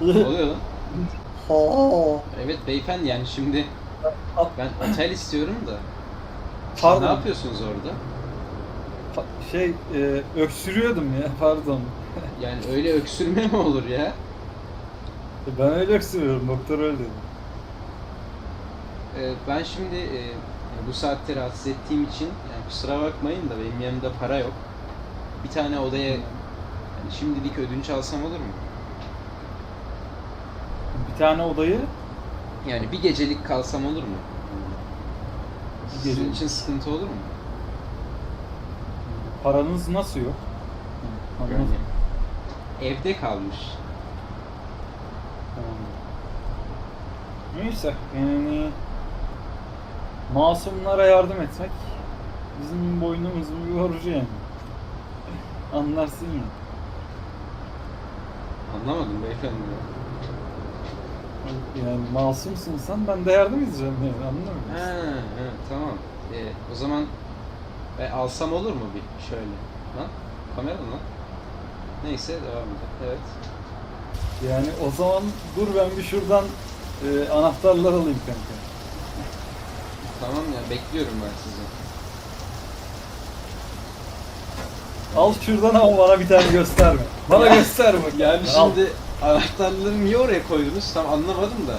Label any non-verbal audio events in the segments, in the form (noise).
Ne oluyor lan? Ha. Evet beyefendi yani şimdi ben otel istiyorum da. Pardon. ne yapıyorsunuz orada? Pa- Şey e, öksürüyordum ya pardon. Yani öyle öksürme mi olur ya? Ben öyle öksürüyorum doktor öyle dedi. Ee, ben şimdi e, bu saatte rahatsız ettiğim için yani kusura bakmayın da benim yanımda para yok. Bir tane odaya yani şimdilik ödünç alsam olur mu? Bir tane odayı Yani bir gecelik kalsam olur mu? Bir Sizin için sıkıntı olur mu? paranız nasıl yok? Anladım. Yani evde kalmış. Tamam. Neyse yani masumlara yardım etmek bizim boynumuzun bir borcu yani. Anlarsın ya. Anlamadım beyefendi. Yani masumsun sen ben de yardım edeceğim yani anladın mı? Ha, ha, tamam. Ee, o zaman ben alsam olur mu bir şöyle? Lan kamera mı lan? Neyse devam edelim. Evet. Yani o zaman dur ben bir şuradan e, anahtarlar alayım kanka. Tamam ya bekliyorum ben sizi. Al şuradan ama bana bir tane gösterme. Bana Ya, gösterme. Yani Al. şimdi anahtarları niye oraya koydunuz? Tam anlamadım da.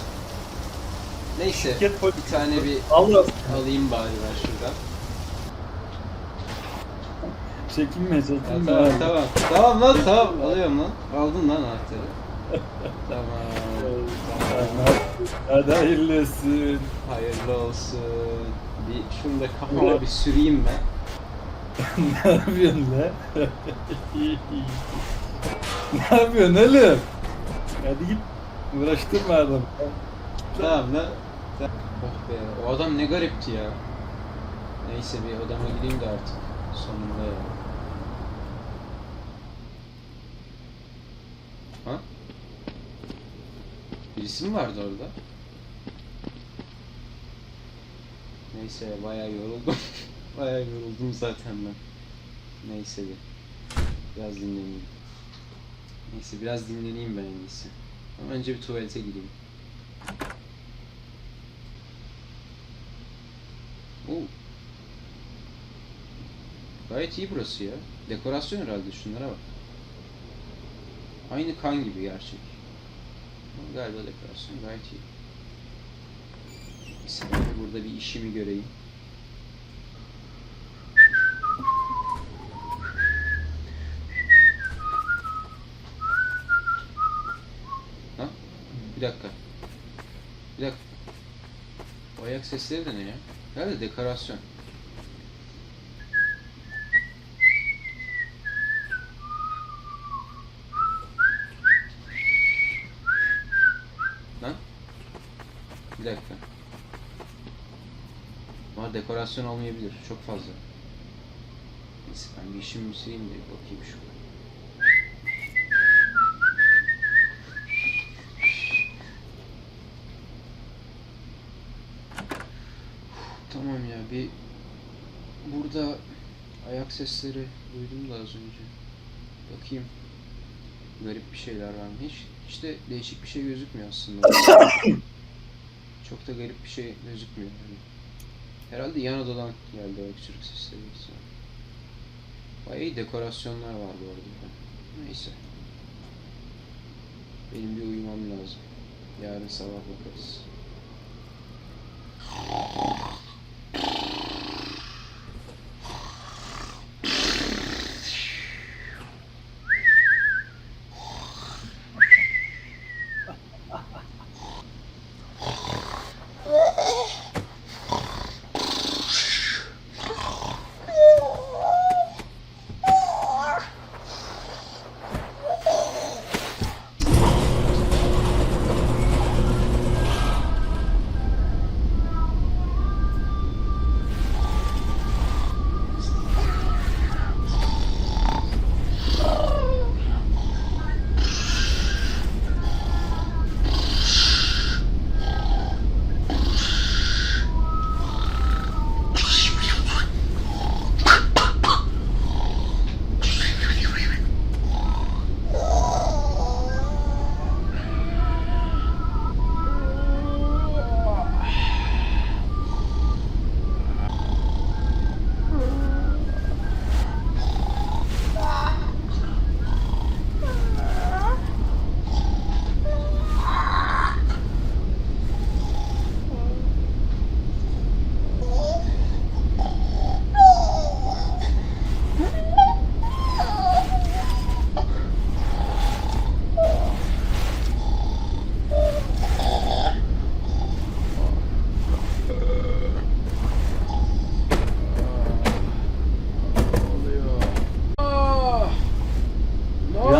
Neyse. Şirket Bir tane bir Al biraz. alayım bari ben şuradan. Çekinme Ya, çekinme. tamam, tamam. Tamam lan tamam. Alıyorum lan. Aldın lan anahtarı. tamam. Hadi, Hadi hayırlı olsun. Hayırlı olsun. Bir şunu da kafama bir süreyim ben. Ne yapıyorsun lan? ne yapıyorsun oğlum? Hadi git. Uğraştırma adam. Tamam lan. Oh be, o adam ne garipti ya. Neyse bir odama gideyim de artık. Sonunda ya. Ha? Birisi mi vardı orada? Neyse bayağı yoruldum. (laughs) bayağı yoruldum zaten ben. Neyse bir. Biraz dinleneyim. Neyse biraz dinleneyim ben en iyisi. Ama önce bir tuvalete gideyim. Oo. Gayet iyi burası ya. Dekorasyon herhalde şunlara bak. Aynı kan gibi gerçek. Galiba dekorasyon gayet iyi. De burada bir işimi göreyim. Ha? Bir dakika. Bir dakika. O ayak sesleri de ne ya? Herhalde dekorasyon. Lan? Bir dakika. Ama dekorasyon olmayabilir. Çok fazla. Neyse ben bir işimi bitireyim de bakayım şu. Tamam ya bir burada ayak sesleri duydum da az önce. Bakayım. Garip bir şeyler var mı? Hiç, hiç de değişik bir şey gözükmüyor aslında. (coughs) Çok da garip bir şey gözükmüyor. Yani. Herhalde yan odadan geldi o öksürük sesleri. Bayağı iyi dekorasyonlar var bu arada. Neyse. Benim bir uyumam lazım. Yarın sabah bakarız.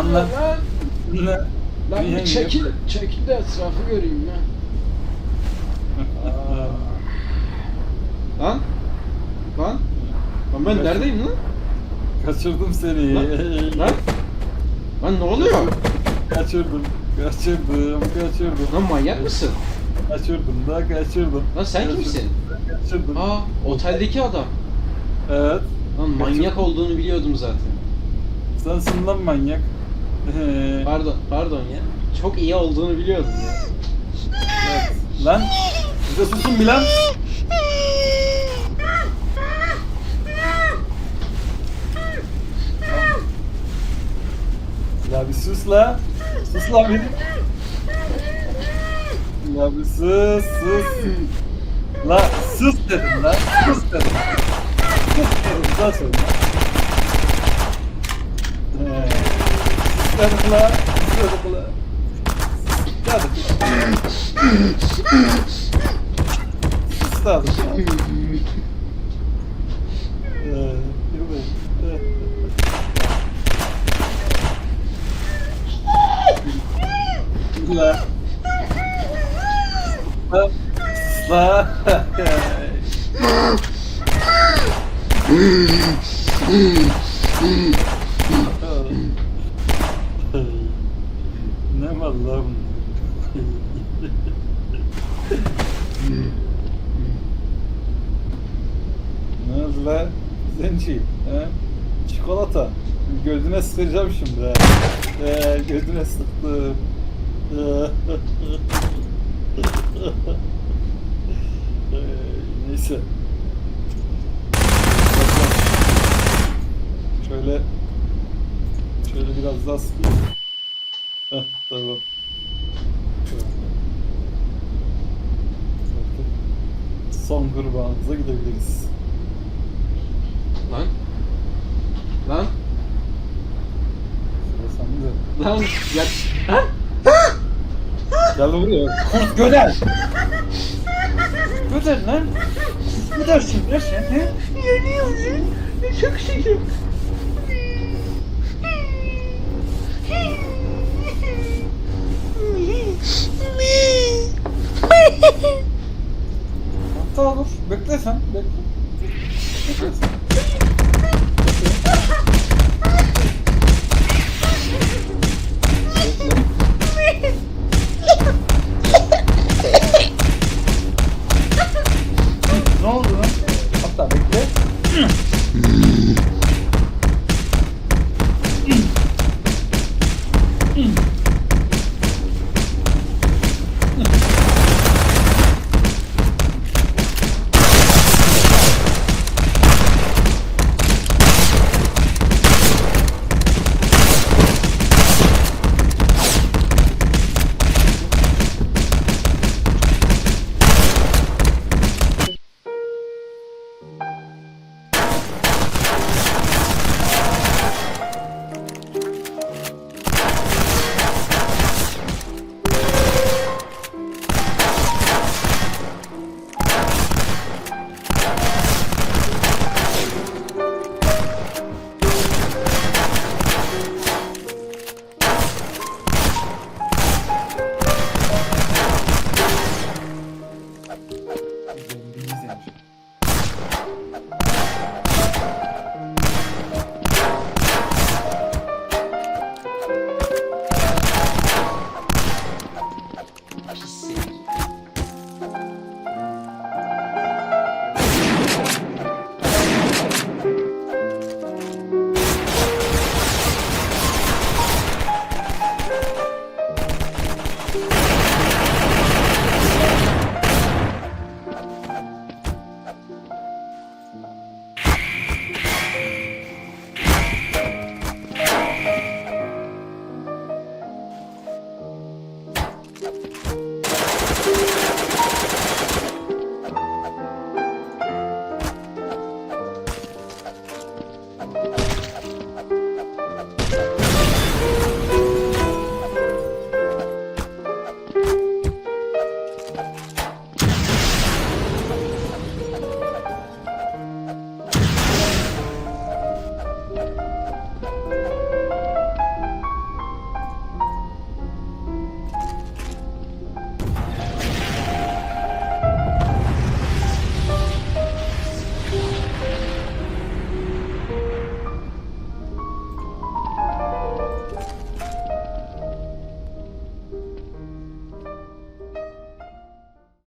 Ne? Lan Yenge. bir çekil, çekil de etrafı göreyim ya. Lan? Lan? Lan ben neredeyim lan? Kaçırdım seni. Lan? Lan? Lan ne oluyor? Kaçırdım. Kaçırdım. Kaçırdım. Lan manyak mısın? Kaçırdım da kaçırdım. Lan sen Kaçırdım, kimsin? Kaçırdım. Aa, oteldeki adam. Evet. Lan manyak olduğunu biliyordum zaten. Sensin lan manyak. Ee, Pardon, pardon ya. Çok iyi olduğunu biliyordum ya. evet. Lan. De susun bir lan. La bir sus la. Sus la bir. La bir sus sus. La sus dedim la. Sus dedim. Sus dedim la sonra. Ee, sus dedim la. Sus dedim la. Hadi. Sus dedim la. Ee, yürü be. La. La. La. ne var lan? ne oldu lan? Zenci. He? Çikolata. Gözüne sıkacağım şimdi. Ee, gözüne sıktım. Ee, Neyse. Şöyle şöyle biraz daha sıkayım. Tamam. Son kurbanımıza gidebiliriz. Lan? Lan? Lan? Ya... Ha? Gel buraya. Kurt göder. göder lan. Gödersin ya sen. He? Yanıyorum. Çok şeyim. Hatta dur. Bekle sen. Bekle. Bekle sen.